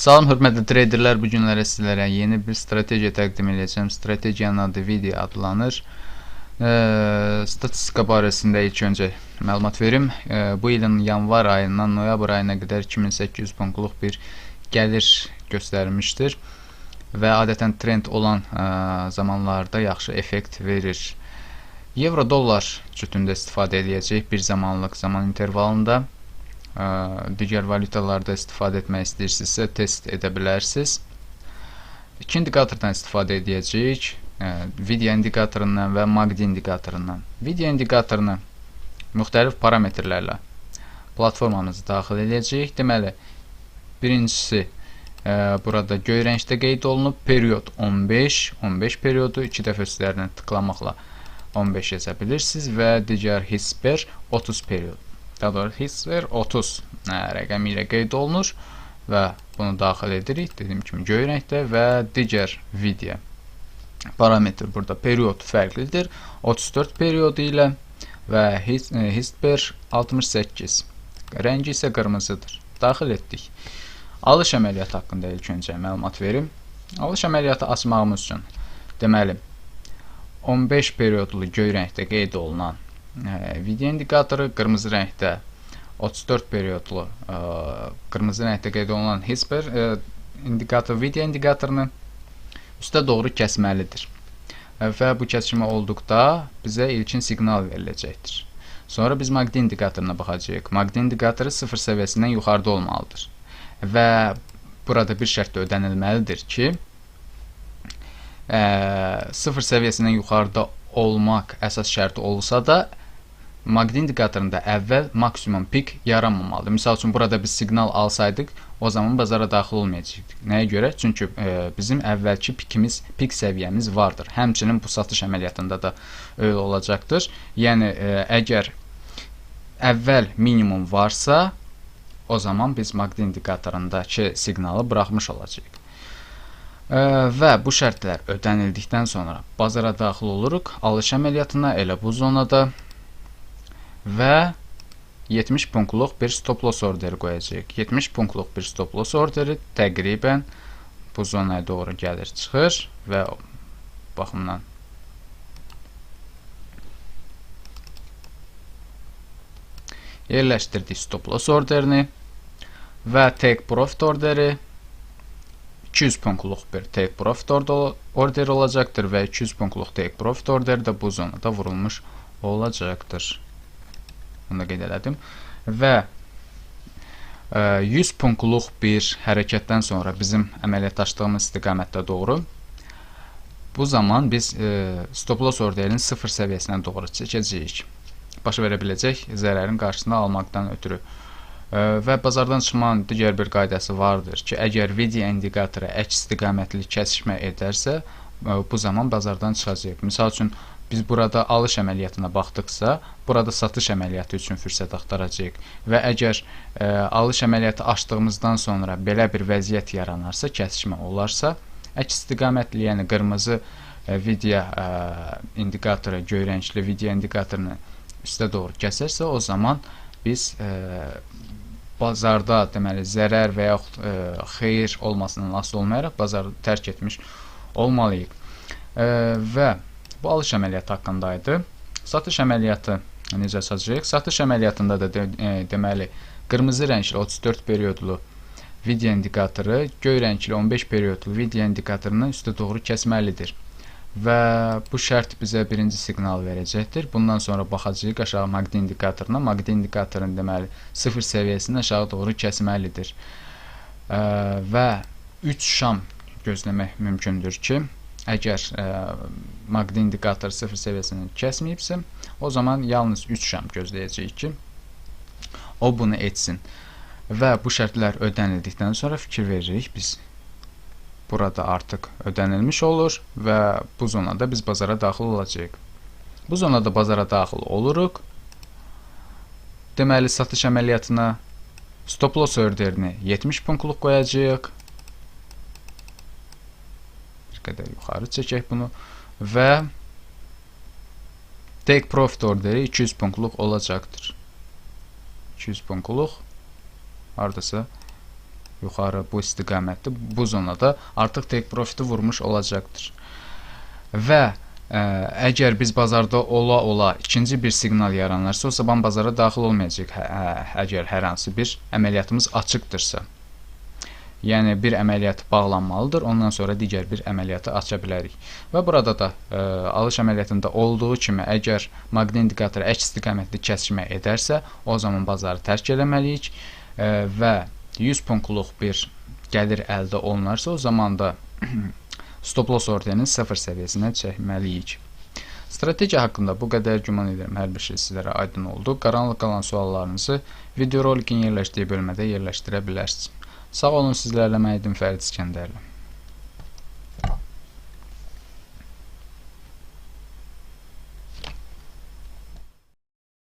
Salam hörmətli treyderlər, bu günlərə sizlərə yeni bir strategiya təqdim edəcəm. Strategiyanın adı video adlanır. E, statistika barəsində ilk öncə məlumat verim. E, bu ilin yanvar ayından noyabr ayına qədər 2800 punktluq bir gəlir göstərmişdir və adətən trend olan e, zamanlarda yaxşı effekt verir. Euro dollar cütündə istifadə edəcəyik bir zamanlıq zaman intervalında ə, digər valyutalarda istifadə etmək istəyirsinizsə test edə bilərsiniz. İki indikatordan istifadə edəcəyik. Video indikatorundan və MACD indikatorundan. Video indikatorunu müxtəlif parametrlərlə platformamızı daxil edəcəyik. Deməli, birincisi ə, burada göy rəngdə qeyd olunub. Period 15, 15 periodu 2 dəfə üstlərinə tıklamaqla 15 yaza bilirsiniz və digər hisper 30 period daha doğrusu hissə 30 ə, rəqəmi ilə qeyd olunur və bunu daxil edirik. Dediyim kimi göy rəngdə və digər video parametr burada period fərqlidir. 34 periodu ilə və his, e, hisper 68. Rəngi isə qırmızıdır. Daxil etdik. Alış əməliyyatı haqqında ilk öncə məlumat verim. Alış əməliyyatı açmağımız üçün deməli 15 periodlu göy rəngdə qeyd olunan video indikatoru qırmızı rəngdə 34 periodlu qırmızı rəngdə qeyd olunan hisper ə, indikator video indikatorunu üstə doğru kəsməlidir. Və bu kəsmə olduqda bizə ilkin siqnal veriləcəkdir. Sonra biz maqnit indikatoruna baxacağıq. Maqnit indikatoru 0 səviyyəsindən yuxarıda olmalıdır. Və burada bir şərt də ödənilməlidir ki, ə, 0 səviyyəsindən yuxarıda olmaq əsas şərti olsa da maqnit indikatorunda əvvəl maksimum pik yaranmamalıdır. Məsəl üçün burada biz siqnal alsaydıq, o zaman bazara daxil olmayacaqdıq. Nəyə görə? Çünki e, bizim əvvəlki pikimiz, pik səviyyəmiz vardır. Həmçinin bu satış əməliyyatında da öyle olacaqdır. Yəni e, əgər əvvəl minimum varsa, o zaman biz maqnit indikatorundakı siqnalı buraxmış olacağıq. Ə, və bu şərtlər ödənildikdən sonra bazara daxil oluruq. Alış əməliyyatına elə bu zonada və 70 punktluq bir stop loss orderi qoyacağıq. 70 punktluq bir stop loss orderi təqribən bu zonaya doğru gəlir, çıxır və baxımdan yerləşdirdik stop loss orderini və take profit orderi 200 punktluq bir take profit orderi olacaqdır və 200 punktluq take profit orderi də bu zonada vurulmuş olacaqdır. Bunu da qeyd elədim. Və ə, 100 punktluq bir hərəkətdən sonra bizim əməliyyatlaşdığımız istiqamətdə doğru bu zaman biz ə, stop loss orderinin 0 səviyyəsinə doğru çəkəcəyik. Baş verə biləcək zərərin qarşısını almaqdan ötürü. Ə, və bazardan çıxmanın digər bir qaydası vardır ki, əgər video indikatoru əks istiqamətli kəsişmə edərsə, ə, bu zaman bazardan çıxacaq. Məsəl üçün biz burada alış əməliyyatına baxdıqsa, burada satış əməliyyatı üçün fürsət axtaracağıq və əgər ə, e, alış əməliyyatı açdığımızdan sonra belə bir vəziyyət yaranarsa, kəsişmə olarsa, əks istiqamətli, yəni qırmızı ə, e, video ə, e, indikatoru, göy rəngli video indikatorunu üstə doğru kəsərsə, o zaman biz ə, bazarda deməli zərər və yaxud ə, xeyir olmasından asılı olmayaraq bazarı tərk etmiş olmalıyıq. Ə, və Bu alış əməliyyatı haqqında idi. Satış əməliyyatı necə açacağıq? Satış əməliyyatında da de, e, deməli qırmızı rəngli 34 periodlu video indikatoru, göy rəngli 15 periodlu video indikatorunu üstə doğru kəsməlidir. Və bu şərt bizə birinci siqnal verəcəkdir. Bundan sonra baxacağıq aşağı maqnit indikatoruna. Maqnit indikatorun deməli 0 səviyyəsindən aşağı doğru kəsməlidir. Ə, və 3 şam gözləmək mümkündür ki, əgər ə, e, maqnit indikator 0 səviyyəsini kəsməyibsə, o zaman yalnız 3 şam gözləyəcəyik ki, o bunu etsin. Və bu şərtlər ödənildikdən sonra fikir veririk biz. Burada artıq ödənilmiş olur və bu zonada biz bazara daxil olacağıq. Bu zonada bazara daxil oluruq. Deməli, satış əməliyyatına stop loss orderini 70 punktluq qoyacağıq qədər yuxarı çəkək bunu və take profit orderi 200 punktluq olacaqdır. 200 punktluq hardasa yuxarı bu istiqamətdə, bu zonada artıq take profiti vurmuş olacaqdır. Və ə, əgər biz bazarda ola-ola ikinci bir siqnal yaranırsa, o zaman bazara daxil olmayacaq hə, hə, əgər hər hansı bir əməliyyatımız açıqdırsa. Yəni bir əməliyyat bağlanmalıdır, ondan sonra digər bir əməliyyatı aça bilərik. Və burada da ə, alış əməliyyatında olduğu kimi əgər maqnit indikatoru əks istiqamətli kəskinmə edərsə, o zaman bazarı tərk etməliyik ə, və 100 punktluq bir gəlir əldə olunarsa, o zaman da stop loss orderini 0 səviyyəsinə çəkməliyik. Strategiya haqqında bu qədər güman edirəm hər bir şey sizlərə aydın oldu. Qaranlıq qalan suallarınızı videorolikin yerləşdiyi bölmədə yerləşdirə bilərsiniz. Sağ olun sizlərlə mən idim Fərid İskəndərli.